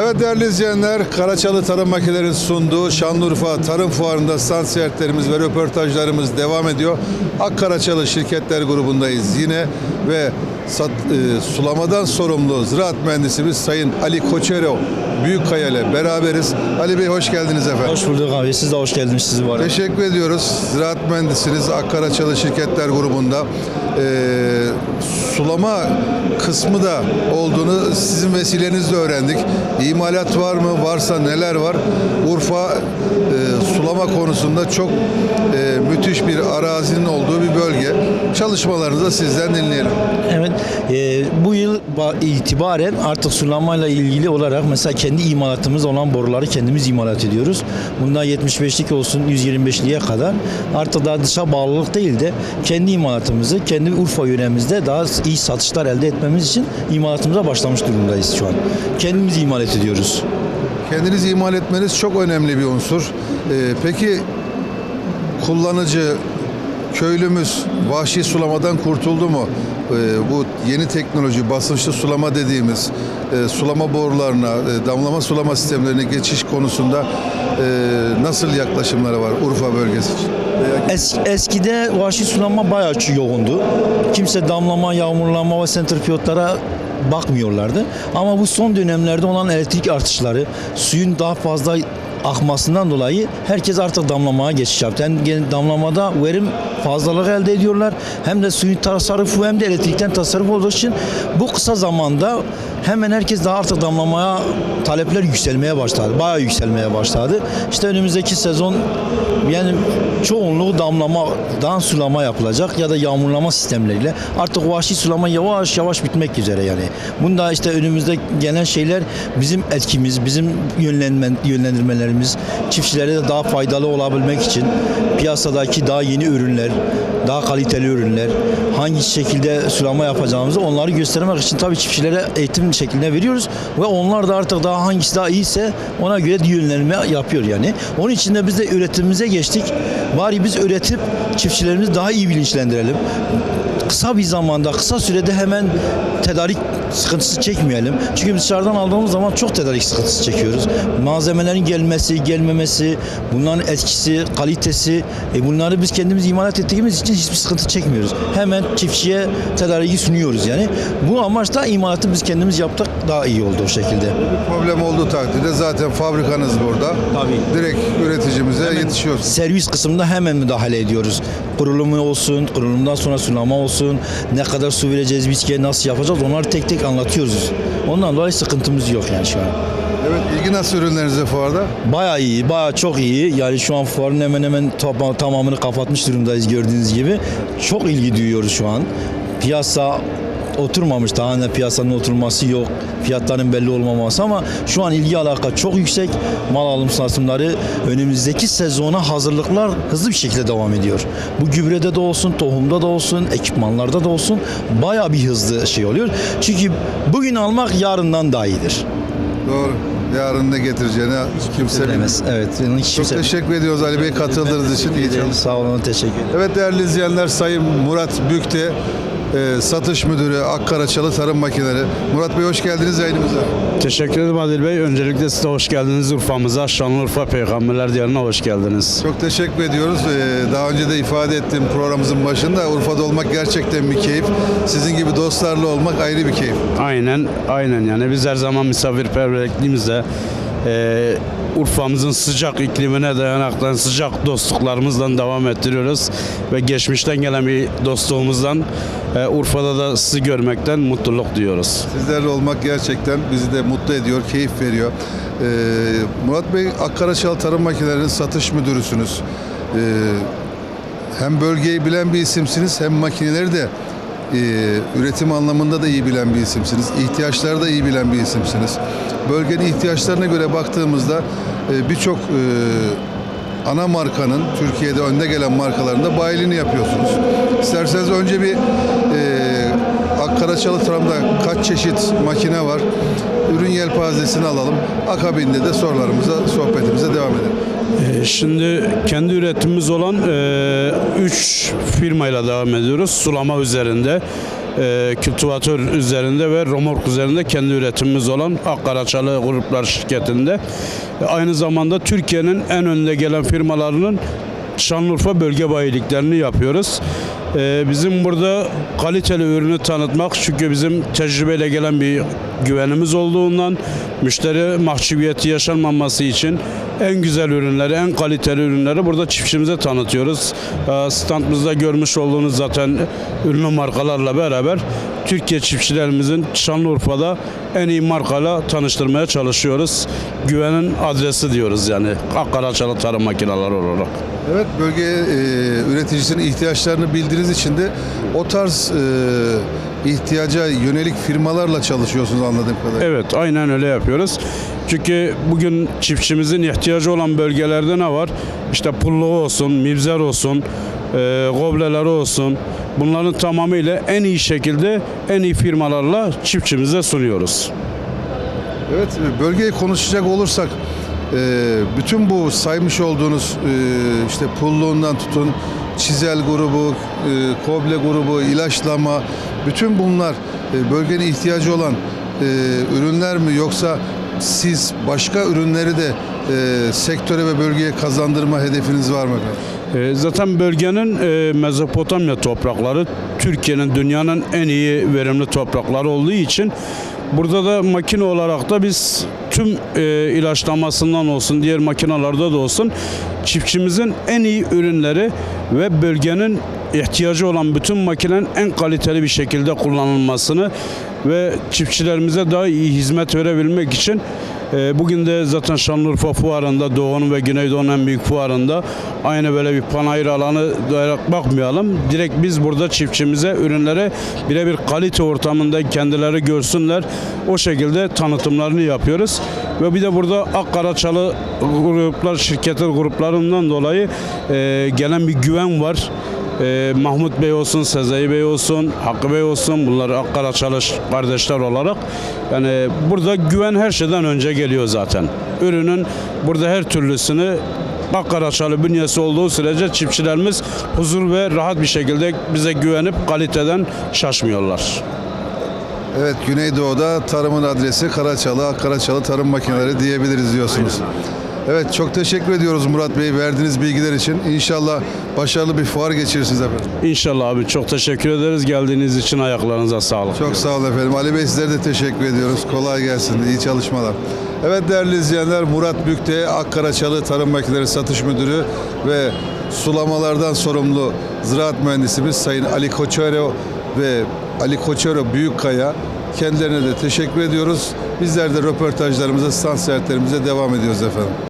Evet değerli izleyenler, Karaçalı Tarım Makineleri sunduğu Şanlıurfa Tarım Fuarı'nda stand ve röportajlarımız devam ediyor. Akkaraçalı Şirketler grubundayız yine ve e, sulamadan sorumlu ziraat mühendisimiz Sayın Ali Koçero Büyükkaya ile beraberiz. Ali Bey hoş geldiniz efendim. Hoş bulduk abi. Siz de hoş geldiniz sizi var. Teşekkür ediyoruz. Ziraat mühendisiniz Akkaraçalı Şirketler grubunda. Ee, sulama kısmı da olduğunu sizin vesilenizle öğrendik. İmalat var mı? Varsa neler var? Urfa e, sulama konusunda çok e, müthiş bir arazinin olduğu bir bölge. Çalışmalarınızı da sizden dinleyelim. Evet. e, bu yıl ba- itibaren artık sulamayla ilgili olarak mesela kendi imalatımız olan boruları kendimiz imalat ediyoruz. Bundan 75'lik olsun 125'liğe kadar artık daha dışa bağlılık değil de kendi imalatımızı kendi Urfa yöremizde daha iyi satışlar elde etmemiz için imalatımıza başlamış durumdayız şu an. Kendimiz imalat ediyoruz. Kendiniz imal etmeniz çok önemli bir unsur. Ee, peki kullanıcı köylümüz vahşi sulamadan kurtuldu mu? Ee, bu yeni teknoloji basınçlı sulama dediğimiz e, sulama borularına, e, damlama sulama sistemlerine geçiş konusunda e, nasıl yaklaşımları var Urfa bölgesi için? Es, eskide vahşi sulama bayağı yoğundu. Kimse damlama, yağmurlama ve sentrifiyotlara bakmıyorlardı. Ama bu son dönemlerde olan elektrik artışları, suyun daha fazla akmasından dolayı herkes artık damlamaya geçiş yaptı. Hem damlamada verim fazlalık elde ediyorlar. Hem de suyun tasarrufu hem de elektrikten tasarruf olduğu için bu kısa zamanda hemen herkes daha artık damlamaya talepler yükselmeye başladı. Bayağı yükselmeye başladı. İşte önümüzdeki sezon yani çoğunluğu damlamadan sulama yapılacak ya da yağmurlama sistemleriyle. Artık vahşi sulama yavaş yavaş bitmek üzere yani. Bunda işte önümüzde gelen şeyler bizim etkimiz, bizim yönlenme, yönlendirmelerimiz, çiftçilere de daha faydalı olabilmek için piyasadaki daha yeni ürünler, daha kaliteli ürünler, hangi şekilde sulama yapacağımızı onları göstermek için tabii çiftçilere eğitim şeklinde veriyoruz ve onlar da artık daha hangisi daha iyiyse ona göre yönlendirme yapıyor yani. Onun için de biz de üretimimize geçtik. Bari biz üretip çiftçilerimizi daha iyi bilinçlendirelim. Kısa bir zamanda, kısa sürede hemen tedarik sıkıntısı çekmeyelim. Çünkü dışarıdan aldığımız zaman çok tedarik sıkıntısı çekiyoruz. Malzemelerin gelmesi, gelmemesi, bunların etkisi, kalitesi, e bunları biz kendimiz imalat ettiğimiz için hiçbir sıkıntı çekmiyoruz. Hemen çiftçiye tedariki sunuyoruz yani. Bu amaçla imalatı biz kendimiz yaptık daha iyi oldu o şekilde. bir problem olduğu takdirde zaten fabrikanız burada. Tabii. Direkt üreticimize yetişiyorsunuz. servis kısmında hemen müdahale ediyoruz. Kurulumu olsun, kurulumdan sonra sulama olsun, ne kadar su vereceğiz, bitkiye nasıl yapacağız onları tek tek anlatıyoruz. Ondan dolayı sıkıntımız yok yani şu an. Evet, ilgi nasıl ürünlerinize fuarda? Bayağı iyi, bayağı çok iyi. Yani şu an fuarın hemen hemen tama- tamamını kapatmış durumdayız gördüğünüz gibi. Çok ilgi duyuyoruz şu an. Piyasa oturmamış daha ne piyasanın oturması yok fiyatların belli olmaması ama şu an ilgi alaka çok yüksek mal alım satımları önümüzdeki sezona hazırlıklar hızlı bir şekilde devam ediyor. Bu gübrede de olsun tohumda da olsun ekipmanlarda da olsun baya bir hızlı şey oluyor. Çünkü bugün almak yarından daha iyidir. Doğru. Yarın ne getireceğini kimse bilmez. Bilemez. Evet. hiç Çok kimse- teşekkür ediyoruz Ali Bey katıldığınız için. Sağ olun, teşekkür ederim. Evet değerli izleyenler Sayın Murat Bükte e, Satış Müdürü Akkaraçalı Tarım Makineleri. Murat Bey hoş geldiniz yayınımıza. Teşekkür ederim Adil Bey. Öncelikle size hoş geldiniz Urfa'mıza. Şanlıurfa Peygamberler Diyarı'na hoş geldiniz. Çok teşekkür ediyoruz. E, daha önce de ifade ettiğim programımızın başında Urfa'da olmak gerçekten bir keyif. Sizin gibi dostlarla olmak ayrı bir keyif. Aynen, aynen yani biz her zaman misafirperverliğimizle e, Urfa'mızın sıcak iklimine dayanaktan sıcak dostluklarımızdan devam ettiriyoruz ve geçmişten gelen bir dostluğumuzdan e, Urfa'da da sizi görmekten mutluluk duyuyoruz. Sizlerle olmak gerçekten bizi de mutlu ediyor, keyif veriyor. E, Murat Bey Akkaraçalı Tarım Makinelerinin satış müdürüsünüz. E, hem bölgeyi bilen bir isimsiniz hem makineleri de üretim anlamında da iyi bilen bir isimsiniz. İhtiyaçları da iyi bilen bir isimsiniz. Bölgenin ihtiyaçlarına göre baktığımızda e, birçok e, ana markanın Türkiye'de önde gelen markalarında bayiliğini yapıyorsunuz. İsterseniz önce bir e, Akkaraçalı Tram'da kaç çeşit makine var? Ürün yelpazesini alalım. Akabinde de sorularımıza, sohbetimize devam edelim. E, Şimdi kendi üretimimiz olan 3 firmayla devam ediyoruz sulama üzerinde. e, kültivatör üzerinde ve romork üzerinde kendi üretimimiz olan Akkaraçalı Gruplar şirketinde. E, Aynı zamanda Türkiye'nin en önde gelen firmalarının Şanlıurfa bölge bayiliklerini yapıyoruz. Ee, bizim burada kaliteli ürünü tanıtmak çünkü bizim tecrübeyle gelen bir güvenimiz olduğundan müşteri mahcubiyeti yaşanmaması için en güzel ürünleri, en kaliteli ürünleri burada çiftçimize tanıtıyoruz. Ee, standımızda görmüş olduğunuz zaten ünlü markalarla beraber Türkiye çiftçilerimizin Şanlıurfa'da en iyi markayla tanıştırmaya çalışıyoruz. Güvenin adresi diyoruz yani Akkaraçalı tarım makineleri olarak. Evet bölge e, üreticisinin ihtiyaçlarını bildiğiniz için de o tarz e, ihtiyaca yönelik firmalarla çalışıyorsunuz anladığım kadarıyla. Evet aynen öyle yapıyoruz. Çünkü bugün çiftçimizin ihtiyacı olan bölgelerde ne var? İşte pulluğu olsun, mibzer olsun, e, gobleleri olsun. Bunların tamamıyla en iyi şekilde en iyi firmalarla çiftçimize sunuyoruz. Evet, bölgeyi konuşacak olursak e, bütün bu saymış olduğunuz e, işte pulluğundan tutun çizel grubu, e, koble grubu, ilaçlama bütün bunlar e, bölgenin ihtiyacı olan e, ürünler mi yoksa siz başka ürünleri de e, sektöre ve bölgeye kazandırma hedefiniz var mı Zaten bölgenin Mezopotamya toprakları Türkiye'nin dünyanın en iyi verimli toprakları olduğu için burada da makine olarak da biz tüm e, ilaçlamasından olsun diğer makinalarda da olsun çiftçimizin en iyi ürünleri ve bölgenin ihtiyacı olan bütün makinenin en kaliteli bir şekilde kullanılmasını ve çiftçilerimize daha iyi hizmet verebilmek için Bugün de zaten Şanlıurfa fuarında Doğu'nun ve Güneydoğu'nun en büyük fuarında aynı böyle bir panayır alanı bakmayalım. Direkt biz burada çiftçimize ürünlere birebir kalite ortamında kendileri görsünler. O şekilde tanıtımlarını yapıyoruz. Ve bir de burada Akkaraçalı gruplar, şirketler gruplarından dolayı e, gelen bir güven var. Ee, Mahmut Bey olsun, Sezai Bey olsun, Hakkı Bey olsun bunlar Akkara Çalış kardeşler olarak yani burada güven her şeyden önce geliyor zaten. Ürünün burada her türlüsünü Akkara Çalı bünyesi olduğu sürece çiftçilerimiz huzur ve rahat bir şekilde bize güvenip kaliteden şaşmıyorlar. Evet Güneydoğu'da tarımın adresi Karaçalı, Karaçalı Tarım Makineleri diyebiliriz diyorsunuz. Evet çok teşekkür ediyoruz Murat Bey verdiğiniz bilgiler için. İnşallah başarılı bir fuar geçirirsiniz efendim. İnşallah abi çok teşekkür ederiz geldiğiniz için ayaklarınıza sağlık. Çok sağ olun efendim. Ali Bey sizlere de teşekkür ediyoruz. Kolay gelsin. İyi çalışmalar. Evet değerli izleyenler Murat Bükte Akkaraçalı Tarım Makineleri Satış Müdürü ve sulamalardan sorumlu ziraat mühendisimiz Sayın Ali Koçero ve Ali Koçero Büyükkaya kendilerine de teşekkür ediyoruz. Bizler de röportajlarımıza, stand seyahatlerimize devam ediyoruz efendim.